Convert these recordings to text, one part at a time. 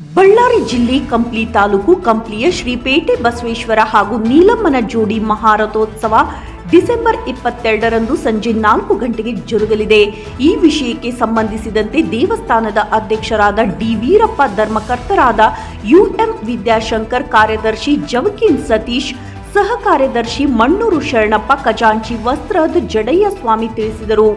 ಬಳ್ಳಾರಿ ಜಿಲ್ಲೆ ಕಂಪ್ಲಿ ತಾಲೂಕು ಕಂಪ್ಲಿಯ ಶ್ರೀಪೇಟೆ ಬಸವೇಶ್ವರ ಹಾಗೂ ನೀಲಮ್ಮನ ಜೋಡಿ ಮಹಾರಥೋತ್ಸವ ಡಿಸೆಂಬರ್ ಇಪ್ಪತ್ತೆರಡರಂದು ಸಂಜೆ ನಾಲ್ಕು ಗಂಟೆಗೆ ಜರುಗಲಿದೆ. ಈ ವಿಷಯಕ್ಕೆ ಸಂಬಂಧಿಸಿದಂತೆ ದೇವಸ್ಥಾನದ ಅಧ್ಯಕ್ಷರಾದ ಡಿ ವೀರಪ್ಪ ಧರ್ಮಕರ್ತರಾದ ಯುಎಂ ವಿದ್ಯಾಶಂಕರ್, ಕಾರ್ಯದರ್ಶಿ ಜವಕಿನ್ ಸತೀಶ್, ಸಹ ಕಾರ್ಯದರ್ಶಿ ಮಣ್ಣೂರು ಶರಣಪ್ಪ, ಖಜಾಂಚಿ ವಸ್ತ್ರದ ಜಡಯ್ಯ ಸ್ವಾಮಿ ತಿಳಿಸಿದರು.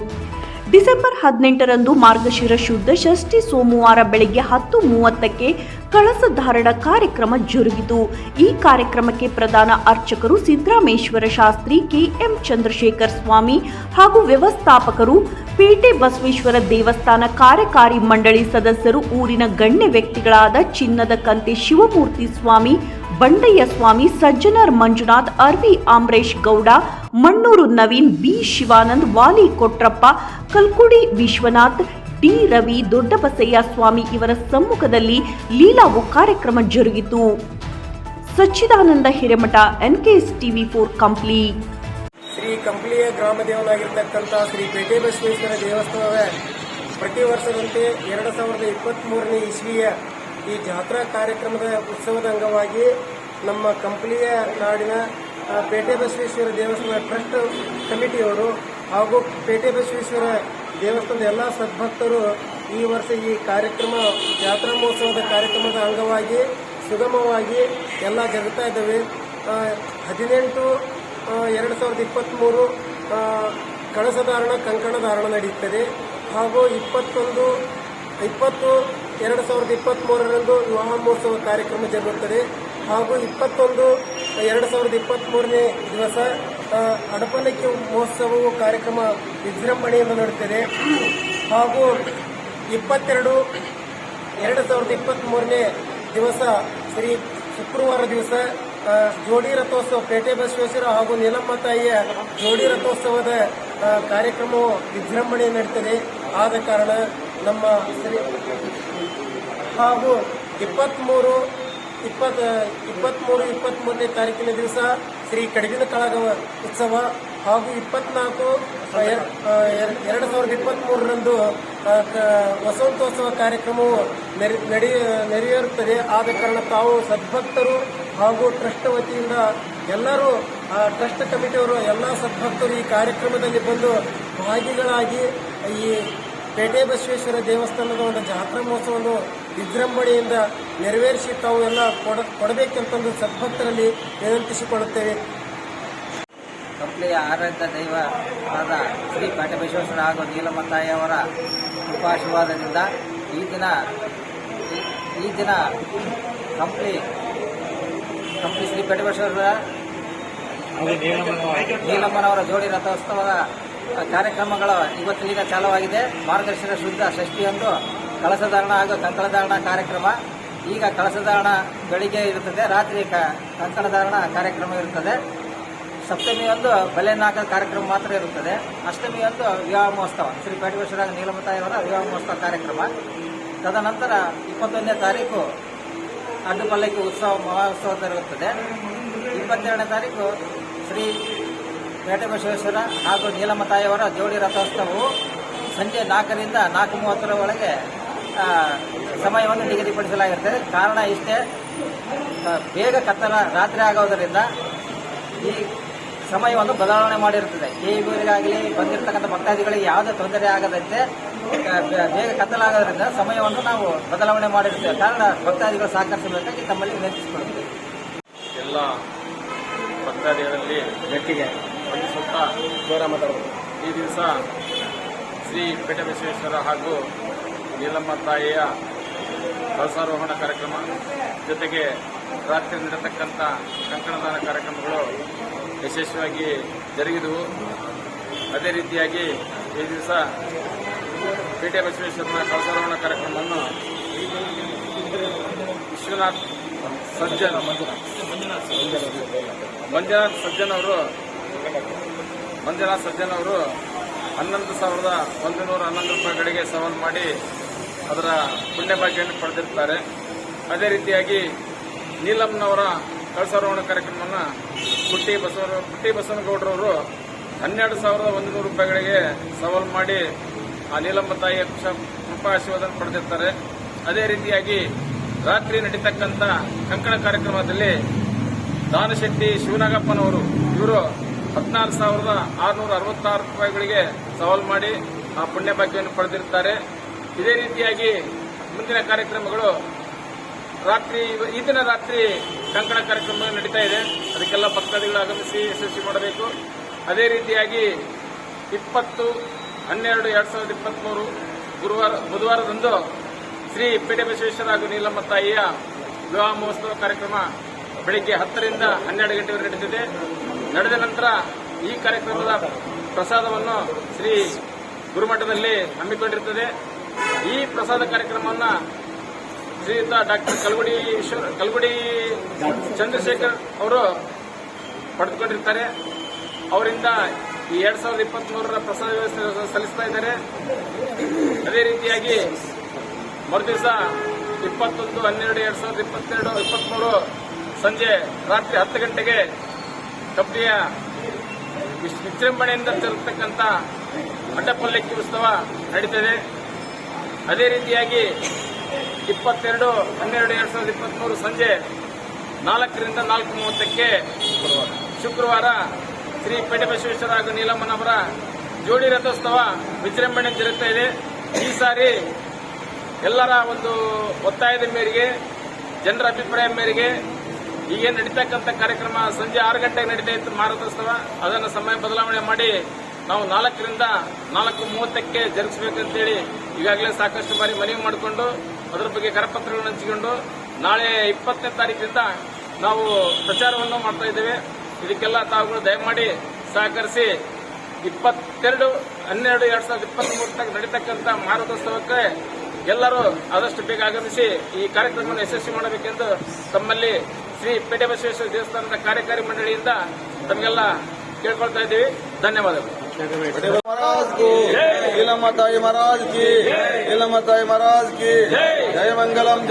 ಡಿಸೆಂಬರ್ ಹದಿನೆಂಟರಂದು ಮಾರ್ಗಶಿರ ಶುದ್ಧ ಷಷ್ಠಿ ಸೋಮವಾರ ಬೆಳಗ್ಗೆ ಹತ್ತು ಮೂವತ್ತಕ್ಕೆ ಕಳಸ ಧಾರಣ ಕಾರ್ಯಕ್ರಮ ಜರುಗಿತು. ಈ ಕಾರ್ಯಕ್ರಮಕ್ಕೆ ಪ್ರಧಾನ ಅರ್ಚಕರು ಸಿದ್ದರಾಮೇಶ್ವರ ಶಾಸ್ತ್ರಿ, ಕೆಎಂ ಚಂದ್ರಶೇಖರ್ ಸ್ವಾಮಿ ಹಾಗೂ ವ್ಯವಸ್ಥಾಪಕರು, ಪೇಟೆ ಬಸವೇಶ್ವರ ದೇವಸ್ಥಾನ ಕಾರ್ಯಕಾರಿ ಮಂಡಳಿ ಸದಸ್ಯರು, ಊರಿನ ಗಣ್ಯ ವ್ಯಕ್ತಿಗಳಾದ ಚಿನ್ನದ ಕಂತೆ ಶಿವಮೂರ್ತಿ ಸ್ವಾಮಿ ಬಂಡಯ್ಯ Swamy Sajjanar Manjunath, R V Amresh Gowda, Mannur Naveen B Shivanand, Vali Kotrappa, Kalkudi Vishwanath D Ravi Doddabasayya Swamy ಇವರ ಸಮ್ಮುಖದಲ್ಲಿ ಲೀಲಾವು ಕಾರ್ಯಕ್ರಮ ಜರುಗಿತು. Sachidananda Hiremath, NKS TV four Kampli. Shri ಕಂಪ್ಲಿಯ ಗ್ರಾಮದೇವನಾಗಿರ್ತಕ್ಕಂಥ ಶ್ರೀ ಪೇಟೆ ಬಸವೇಶ್ವರ ಪ್ರತಿ ವರ್ಷದಂತೆ ಎರಡು ಸಾವಿರದ ಇಪ್ಪತ್ತ್ಮೂರನೇ ಇಸ್ವಿಯ ಈ ಜಾತ್ರಾ ಕಾರ್ಯಕ್ರಮದ ಉತ್ಸವದ ಅಂಗವಾಗಿ ನಮ್ಮ ಕಂಪ್ಲಿಯ ನಾಡಿನ ಪೇಟೆ ಬಸವೇಶ್ವರ ದೇವಸ್ಥಾನ ಟ್ರಸ್ಟ್ ಕಮಿಟಿಯವರು ಹಾಗೂ ಪೇಟೆ ಬಸವೇಶ್ವರ ದೇವಸ್ಥಾನದ ಎಲ್ಲ ಸದ್ಭಕ್ತರು ಈ ವರ್ಷ ಈ ಕಾರ್ಯಕ್ರಮ, ಜಾತ್ರಾ ಮಹೋತ್ಸವದ ಕಾರ್ಯಕ್ರಮದ ಅಂಗವಾಗಿ ಸುಗಮವಾಗಿ ಎಲ್ಲ ಜರುಗ್ತಾ ಇದ್ದಾವೆ. ಹದಿನೆಂಟು ಎರಡು ಸಾವಿರದ ಇಪ್ಪತ್ತ್ಮೂರು ಕಳಸಧಾರಣ ಕಂಕಣ ಧಾರಣ ನಡೆಯುತ್ತದೆ. ಹಾಗೂ ಇಪ್ಪತ್ತೊಂದು ಇಪ್ಪತ್ತು, ಎರಡು ಸಾವಿರದ ಇಪ್ಪತ್ತ್ಮೂರರಂದು ವಿವಾಹ ಮಹೋತ್ಸವ ಕಾರ್ಯಕ್ರಮ ಜರುಗುತ್ತದೆ. ಹಾಗೂ ಇಪ್ಪತ್ತೊಂದು, ಎರಡು ಸಾವಿರದ ಇಪ್ಪತ್ತ್ಮೂರನೇ ದಿವಸ ಅಡಪಲಕ್ಕಿ ಮಹೋತ್ಸವವು ಕಾರ್ಯಕ್ರಮ ವಿಜೃಂಭಣೆಯಿಂದ ನಡೆಯುತ್ತದೆ. ಹಾಗೂ ಇಪ್ಪತ್ತೆರಡು, ಎರಡು ಸಾವಿರದ ಇಪ್ಪತ್ತ್ಮೂರನೇ ದಿವಸ ಶ್ರೀ ಶುಕ್ರವಾರ ದಿವಸ ಜೋಡಿ ರಥೋತ್ಸವ, ಪೇಟೆ ಬಸವೇಶ್ವರ ಹಾಗೂ ನೀಲಮ್ಮ ತಾಯಿಯ ಜೋಡಿ ರಥೋತ್ಸವದ ಕಾರ್ಯಕ್ರಮವು ವಿಜೃಂಭಣೆ ನಡೀತದೆ ಆದ ಕಾರಣ ನಮ್ಮ ಶ್ರೀ ಹಾಗೂ ಇಪ್ಪತ್ತ್ಮೂರು ಇಪ್ಪತ್ತ ಇಪ್ಪತ್ತ್ಮೂರು ಇಪ್ಪತ್ತ್ಮೂರನೇ ತಾರೀಕಿನ ದಿವಸ ಶ್ರೀ ಕಡಗಿನ ಕಳಗ ಉತ್ಸವ ಹಾಗೂ ಇಪ್ಪತ್ನಾಲ್ಕು ಎರಡು ಸಾವಿರದ ಇಪ್ಪತ್ತ್ಮೂರರಂದು ವಸಂತೋತ್ಸವ ಕಾರ್ಯಕ್ರಮವು ನೆರೆ, ನಡೆ ನೆರವೇರುತ್ತದೆ ಆದ ಕಾರಣ ತಾವು ಸದ್ಭಕ್ತರು ಹಾಗೂ ಟ್ರಸ್ಟ್ ವತಿಯಿಂದ ಎಲ್ಲರೂ ಟ್ರಸ್ಟ್ ಕಮಿಟಿಯವರು ಎಲ್ಲ ಸದ್ಭಕ್ತರು ಈ ಕಾರ್ಯಕ್ರಮದಲ್ಲಿ ಬಂದು ಭಾಗಿಗಳಾಗಿ ಈ ಪೇಟೆ ಬಸವೇಶ್ವರ ದೇವಸ್ಥಾನದ ಒಂದು ಜಾತ್ರಾ ಮಹೋತ್ಸವವನ್ನು ವಿಜೃಂಭಣೆಯಿಂದ ನೆರವೇರಿಸಿ ತಾವು ಎಲ್ಲ ಕೊಡ ಕೊಡಬೇಕೆಂತಂದು ಸದ್ಭಕ್ತರಲ್ಲಿ ವಿನಂತಿಸಿಕೊಳ್ಳುತ್ತೇವೆ. ಕಂಪ್ಲಿಯ ಆರಾಧ್ಯ ದೈವವಾದ ಶ್ರೀ ಪಾಟಬೇಶ್ವರ ಹಾಗೂ ನೀಲಮ್ಮ ಉಪಾಶೀರ್ವಾದದಿಂದ ಕೃಪಾಶೀರ್ವಾದದಿಂದ ಈ ದಿನ ಈ- ದಿನ ಕಂಪ್ಲಿ ಕಂಪ್ಲಿ ಶ್ರೀ ಪೇಟಬೇಶ್ವರ ನೀಲಮ್ಮನವರ ಜೋಡಿ ರಥೋತ್ಸವದ ಕಾರ್ಯಕ್ರಮಗಳು ಇವತ್ತಿನಿಂದ ಚಾಲುವಾಗಿದೆ. ಮಾರ್ಗದರ್ಶನ ಶುದ್ಧ ಷಷ್ಠಿಯಂದು ಕಳಸಧಾರಣ ಹಾಗೂ ಕಂಕಣಧಾರಣ ಕಾರ್ಯಕ್ರಮ. ಈಗ ಕಳಸಧಾರಣ ಬೆಳಿಗ್ಗೆ ಇರುತ್ತದೆ. ರಾತ್ರಿ ಕಂಕಣಧಾರಣ ಕಾರ್ಯಕ್ರಮ ಇರುತ್ತದೆ. ಸಪ್ತಮಿಯೊಂದು ಬಲೆ ನಾಕ ಕಾರ್ಯಕ್ರಮ ಮಾತ್ರ ಇರುತ್ತದೆ. ಅಷ್ಟಮಿಯೊಂದು ವಿವಾಹ ಮಹೋತ್ಸವ. ಶ್ರೀ ಪೇಟೇಶ್ವರ ನೀಲಮತಾಯಿಯವರ ವಿವಾಹ ಮಹೋತ್ಸವ ಕಾರ್ಯಕ್ರಮ. ತದನಂತರ ಇಪ್ಪತ್ತೊಂದನೇ ತಾರೀಕು ಅಡ್ಡುಪಲ್ಲಕ್ಕಿ ಉತ್ಸವ ಮಹೋತ್ಸವ ಇರುತ್ತದೆ ಇಪ್ಪತ್ತೆರಡನೇ ತಾರೀಕು ಶ್ರೀ ಪೇಟೆ ಬಸವೇಶ್ವರ ಹಾಗೂ ನೀಲಮ್ಮ ತಾಯಿಯವರ ಜೋಡಿ ರಥೋತ್ಸವವು ಸಂಜೆ ನಾಲ್ಕರಿಂದ ನಾಲ್ಕು ಮೂವತ್ತರ ಒಳಗೆ ಸಮಯವನ್ನು ನಿಗದಿಪಡಿಸಲಾಗಿರುತ್ತದೆ. ಕಾರಣ ಇಷ್ಟೇ ಬೇಗ ಕತ್ತಲ ರಾತ್ರಿ ಆಗೋದರಿಂದ ಈ ಸಮಯವನ್ನು ಬದಲಾವಣೆ ಮಾಡಿರುತ್ತದೆ. ಇವರಿಗಾಗಲಿ ಬಂದಿರತಕ್ಕಂಥ ಭಕ್ತಾದಿಗಳಿಗೆ ಯಾವುದೇ ತೊಂದರೆ ಆಗದಂತೆ ಬೇಗ ಕತ್ತಲಾಗೋದ್ರಿಂದ ಸಮಯವನ್ನು ನಾವು ಬದಲಾವಣೆ ಮಾಡಿರುತ್ತೇವೆ. ಕಾರಣ ಭಕ್ತಾದಿಗಳು ಸಹಕರಿಸಬೇಕಾಗಿ ತಮ್ಮಲ್ಲಿ ವಿನಂತಿಸಿಕೊಳ್ಳುತ್ತೇವೆ. ಎಲ್ಲ ಭಕ್ತಾದಿಗಳಲ್ಲಿ ಗಟ್ಟಿಗೆ. ವಂದಿಸುತ್ತಾ ಜೋರ ಮಾತಾಡಬೇಕು. ಈ ದಿವಸ ಶ್ರೀ ಪೀಠಬಸವೇಶ್ವರ ಹಾಗೂ ನೀಲಮ್ಮ ತಾಯಿಯ ಕಳಸಾರೋಹಣ ಕಾರ್ಯಕ್ರಮ ಜೊತೆಗೆ ರಾತ್ರಿ ನಡೆತಕ್ಕಂಥ ಕಂಕಣದಾನ ಕಾರ್ಯಕ್ರಮಗಳು ಯಶಸ್ವಿಯಾಗಿ ಜರುಗಿದವು. ಅದೇ ರೀತಿಯಾಗಿ ಈ ದಿವಸ ಪೇಟೆ ಬಸವೇಶ್ವರನ ಕಳಸಾರೋಹಣ ಕಾರ್ಯಕ್ರಮವನ್ನು ವಿಶ್ವನಾಥ್ ಸಜ್ಜನ್, ಮಂಜುನಾಥ್ ಸಜ್ಜನ್ ಅವರು ಮಂಜುನಾಥ್ ಸಜ್ಜನ್ ಅವರು ಹನ್ನೊಂದು ಸಾವಿರದ ಒಂದು ನೂರ ಹನ್ನೊಂದು ರೂಪಾಯಿಗಳಿಗೆ ಸವಾಲು ಮಾಡಿ ಅದರ ಪುಣ್ಯ ಭಾಗ್ಯವನ್ನು ಪಡೆದಿರ್ತಾರೆ. ಅದೇ ರೀತಿಯಾಗಿ ನೀಲಮ್ನವರ ಕಳಸಾರೋಹಣ ಕಾರ್ಯಕ್ರಮವನ್ನು ಪುಟ್ಟಿ ಬಸವ ಪುಟ್ಟಿ ಬಸವನಗೌಡರವರು ಹನ್ನೆರಡು ಸಾವಿರದ ಒಂದು ನೂರು ರೂಪಾಯಿಗಳಿಗೆ ಸವಾಲು ಮಾಡಿ ಆ ನೀಲಮ್ಮ ತಾಯಿಯ ಕೃಪಾ ಆಶೀರ್ವಾದ ಪಡೆದಿರ್ತಾರೆ. ಅದೇ ರೀತಿಯಾಗಿ ರಾತ್ರಿ ನಡೀತಕ್ಕಂಥ ಕಂಕಣ ಕಾರ್ಯಕ್ರಮದಲ್ಲಿ ದಾನಶೆಟ್ಟಿ ಶಿವನಾಗಪ್ಪನವರು, ಇವರು ಹದಿನಾರು ಸಾವಿರದ ಆರುನೂರ ಅರವತ್ತಾರು ರೂಪಾಯಿಗಳಿಗೆ ಸವಾಲು ಮಾಡಿ ಆ ಪುಣ್ಯ ಭಾಗ್ಯವನ್ನು ಪಡೆದಿರುತ್ತಾರೆ. ಇದೇ ರೀತಿಯಾಗಿ ಮುಂದಿನ ಕಾರ್ಯಕ್ರಮಗಳು ರಾತ್ರಿ, ಈ ದಿನ ರಾತ್ರಿ ಕಂಕಣ ಕಾರ್ಯಕ್ರಮ ನಡೀತಾ ಇದೆ. ಅದಕ್ಕೆಲ್ಲ ಭಕ್ತಾದಿಗಳು ಆಗಮಿಸಿ ಯಶಸ್ವಿ ಮಾಡಬೇಕು. ಅದೇ ರೀತಿಯಾಗಿ ಇಪ್ಪತ್ತು, ಹನ್ನೆರಡು, ಎರಡ್ ಸಾವಿರದ ಇಪ್ಪತ್ಮೂರು ಗುರುವಾರ, ಬುಧವಾರದಂದು ಶ್ರೀ ಪೇಟೆ ಬಸವೇಶ್ವರ ಹಾಗೂ ನೀಲಮ್ಮ ತಾಯಿಯ ವಿವಾಹ ಮಹೋತ್ಸವ ಕಾರ್ಯಕ್ರಮ ಬೆಳಿಗ್ಗೆ ಹತ್ತರಿಂದ ಹನ್ನೆರಡು ಗಂಟೆವರೆಗೆ ನಡೀತಿದೆ. ನಡೆದ ನಂತರ ಈ ಕಾರ್ಯಕ್ರಮದ ಪ್ರಸಾದವನ್ನು ಶ್ರೀ ಗುರುಮಠದಲ್ಲಿ ಹಮ್ಮಿಕೊಂಡಿರುತ್ತದೆ ಈ ಪ್ರಸಾದ ಕಾರ್ಯಕ್ರಮವನ್ನು ಶ್ರೀಯುತ ಡಾಕ್ಟರ್ ಕಲ್ಗುಡಿ ಕಲ್ಗುಡಿ ಚಂದ್ರಶೇಖರ್ ಅವರು ಪಡೆದುಕೊಂಡಿರ್ತಾರೆ. ಅವರಿಂದ ಈ ಎರಡ್ ಸಾವಿರದ ಇಪ್ಪತ್ತ್ ಮೂರರ ಪ್ರಸಾದ ವ್ಯವಸ್ಥೆ ಸಲ್ಲಿಸ್ತಾ ಇದ್ದಾರೆ. ಅದೇ ರೀತಿಯಾಗಿ ಮರುದಿವಸ ಇಪ್ಪತ್ತೊಂದು, ಹನ್ನೆರಡು, ಎರಡ್ ಸಾವಿರದ ಇಪ್ಪತ್ತೆರಡು, ಇಪ್ಪತ್ಮೂರು ಸಂಜೆ ರಾತ್ರಿ ಹತ್ತು ಗಂಟೆಗೆ ಕಬ್ಬಿಯ ವಿಶ್- ವಿಜೃಂಭಣೆಯಿಂದ ಜರುಗತಕ್ಕಂಥ ಅಡ್ಡಪಲ್ಲಕ್ಕಿ ಉತ್ಸವ ನಡೀತದೆ. ಅದೇ ರೀತಿಯಾಗಿ ಇಪ್ಪತ್ತೆರಡು, ಹನ್ನೆರಡು, ಎರಡು ಸಾವಿರದ ಇಪ್ಪತ್ಮೂರು ಸಂಜೆ ನಾಲ್ಕರಿಂದ ನಾಲ್ಕು ಮೂವತ್ತಕ್ಕೆ ಶುಕ್ರವಾರ ಶ್ರೀ ಪೇಟೆಬಸವೇಶ್ವರ ಹಾಗೂ ನೀಲಮ್ಮನವರ ಜೋಡಿ ರಥೋತ್ಸವ ವಿಜೃಂಭಣೆ ಜರುಗ್ತಾ ಇದೆ. ಈ ಸಾರಿ ಎಲ್ಲರ ಒಂದು ಒತ್ತಾಯದ ಮೇರೆಗೆ, ಜನರ ಅಭಿಪ್ರಾಯ ಮೇರೆಗೆ ಈಗ ನಡೀತಕ್ಕಂಥ ಕಾರ್ಯಕ್ರಮ ಸಂಜೆ ಆರು ಗಂಟೆಗೆ ನಡೀತಾ ಇತ್ತು ಮಾರುತೋತ್ಸವ ಅದನ್ನು ಸಮಯ ಬದಲಾವಣೆ ಮಾಡಿ ನಾವು ನಾಲ್ಕರಿಂದ ನಾಲ್ಕು ಮೂವತ್ತಕ್ಕೆ ಜರುಗಿಸಬೇಕಂತೇಳಿ ಈಗಾಗಲೇ ಸಾಕಷ್ಟು ಬಾರಿ ಮನವಿ ಮಾಡಿಕೊಂಡು, ಅದರ ಬಗ್ಗೆ ಕರಪತ್ರಗಳನ್ನು ಹಂಚಿಕೊಂಡು, ನಾಳೆ ಇಪ್ಪತ್ತನೇ ತಾರೀಕಿನಿಂದ ನಾವು ಪ್ರಚಾರವನ್ನು ಮಾಡ್ತಾ ಇದ್ದೇವೆ. ಇದಕ್ಕೆಲ್ಲ ತಾವುಗಳು ದಯಮಾಡಿ ಸಹಕರಿಸಿ ಇಪ್ಪತ್ತೆರಡು, ಹನ್ನೆರಡು, ಎರಡು ಸಾವಿರದ ಇಪ್ಪತ್ತ್ ನಡೀತಕ್ಕಂಥ ಮಾರುತೋತ್ಸವಕ್ಕೆ ಎಲ್ಲರೂ ಆದಷ್ಟು ಬೇಗ ಆಗಮಿಸಿ ಈ ಕಾರ್ಯಕ್ರಮವನ್ನು ಯಶಸ್ವಿ ಮಾಡಬೇಕೆಂದು ತಮ್ಮಲ್ಲಿ ಶ್ರೀ ಪೇಟೆ ಬಸವೇಶ್ವರ ದೇವಸ್ಥಾನದ ಕಾರ್ಯಕಾರಿ ಮಂಡಳಿಯಿಂದ ತಮಗೆಲ್ಲ ಕೇಳ್ಕೊಳ್ತಾ ಇದ್ದೀವಿ. ಧನ್ಯವಾದಗಳು. ಮಹಾರಾಜ್ ಕಿ ಇಲಮ್ಮ ತಾಯಿ ಮಹಾರಾಜ್ ಕಿ ಇಲಮ್ಮ ತಾಯಿ ಮಹಾರಾಜ್ ಕಿ ಜಯ ಮಂಗಲಂ